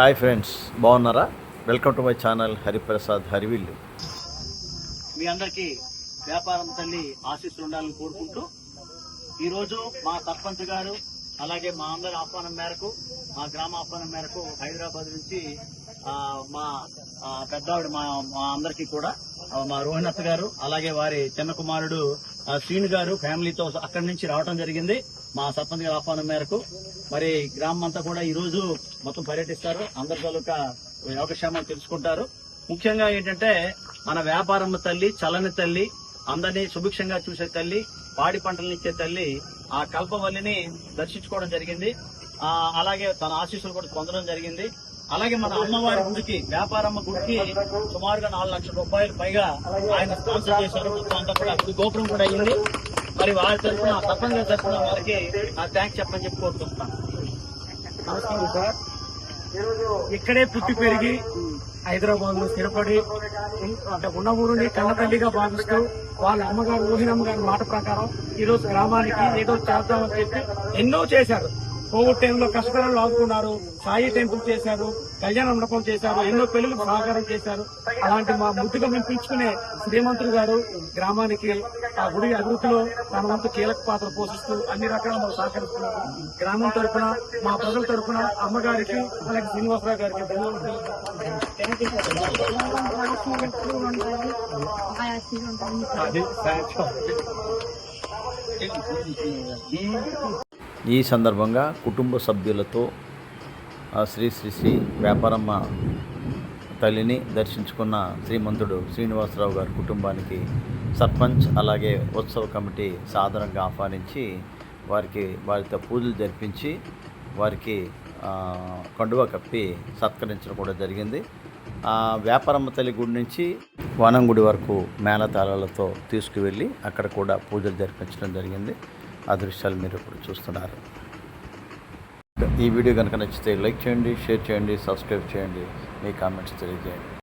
Hi friends బాగున్నారా? Welcome to my channel Hariprasad Harivillu. మీ అందరికీ వ్యాపారం తల్లి ఆశీస్సులు ఉండాలని కోరుకుంటూ ఈరోజు మా సర్పంచ్ గారు అలాగే మా అందరి ఆహ్వానం మేరకు మా గ్రామ ఆహ్వానం మేరకు హైదరాబాద్ నుంచి మా పెద్దావిడ మా మా అందరికీ కూడా మా రోహిణత్ గారు అలాగే వారి చిన్న కుమారుడు శ్రీను గారు ఫ్యామిలీతో అక్కడి నుంచి రావడం జరిగింది. మా సర్పంచ్ గారి ఆహ్వానం మేరకు మరి గ్రామం అంతా కూడా ఈ రోజు మొత్తం పర్యటిస్తారు. అందరి తాలూకా యోగక్షేమాలు తెలుసుకుంటారు. ముఖ్యంగా ఏంటంటే మన వ్యాపారం తల్లి చలని తల్లి అందరినీ సుభిక్షంగా చూసే తల్లి పాడి పంటలను ఇచ్చే తల్లి ఆ కల్పవల్లిని దర్శించుకోవడం జరిగింది. ఆ అలాగే తన ఆశీస్సులు కూడా పొందడం జరిగింది. అలాగే మన అమ్మవారి గుడికి వ్యాపారమ్మ గుడికి సుమారుగా నాలుగు లక్షల రూపాయలు పైగా ఆయన స్పాన్సర్ చేశారు. మొత్తం అంతా కూడా గోపురం కూడా అయింది. మరి వారి తరఫున సర్పంచ్ తరఫున వారికి థ్యాంక్స్ చెప్పని చెప్పి సార్. ఇక్కడే పుట్టి పెరిగి హైదరాబాద్లో స్థిరపడి అంటే ఉన్న ఊరుని కన్న తల్లిగా భావిస్తూ వాళ్ళ అమ్మగారు ఊహినమ్మ గారి మాట ప్రకారం ఈ రోజు గ్రామానికి ఏదో చేద్దామని చెప్పి ఎన్నో చేశారు. కోవిడ్ టైంలో కష్టకాలంలో ఆదుకున్నారు సాయి టెంపుల్ చేశారు. కళ్యాణ మండపం చేశారు. ఎన్నో పెళ్ళికి సహకారం చేశారు. అలాంటి మా ముద్దుగా మేము పిలుచుకునే శ్రీమంతులు గారు గ్రామానికి ఆ గుడి అభివృద్ధిలో తన వంతు కీలక పాత్ర పోషిస్తూ అన్ని రకాల మాకు సహకరిస్తున్నారు. గ్రామం తరపున మా ప్రజల తరపున అమ్మగారికి అలాగే శ్రీనివాసరావు గారికి ధన్యవాదాలు. అది. ఈ సందర్భంగా కుటుంబ సభ్యులతో శ్రీ శ్రీ శ్రీ వ్యాపారమ్మ తల్లిని దర్శించుకున్న శ్రీమంతుడు శ్రీనివాసరావు గారి కుటుంబానికి సర్పంచ్ అలాగే ఉత్సవ కమిటీ సాధారణంగా ఆహ్వానించి వారికి వారితో పూజలు జరిపించి వారికి కండువ కండువా కప్పి సత్కరించడం కూడా జరిగింది. ఆ వ్యాపారమ్మ తల్లి గుడి నుంచి వనం గుడి వరకు మేళతాళాలతో తీసుకువెళ్ళి అక్కడ కూడా పూజలు జరిపించడం జరిగింది. ఆ దృశ్యాలు మీరు ఇప్పుడు చూస్తున్నారు. ఈ వీడియో కనుక నచ్చితే లైక్ చేయండి షేర్ చేయండి సబ్స్క్రైబ్ చేయండి. మీ కామెంట్స్ తెలియజేయండి.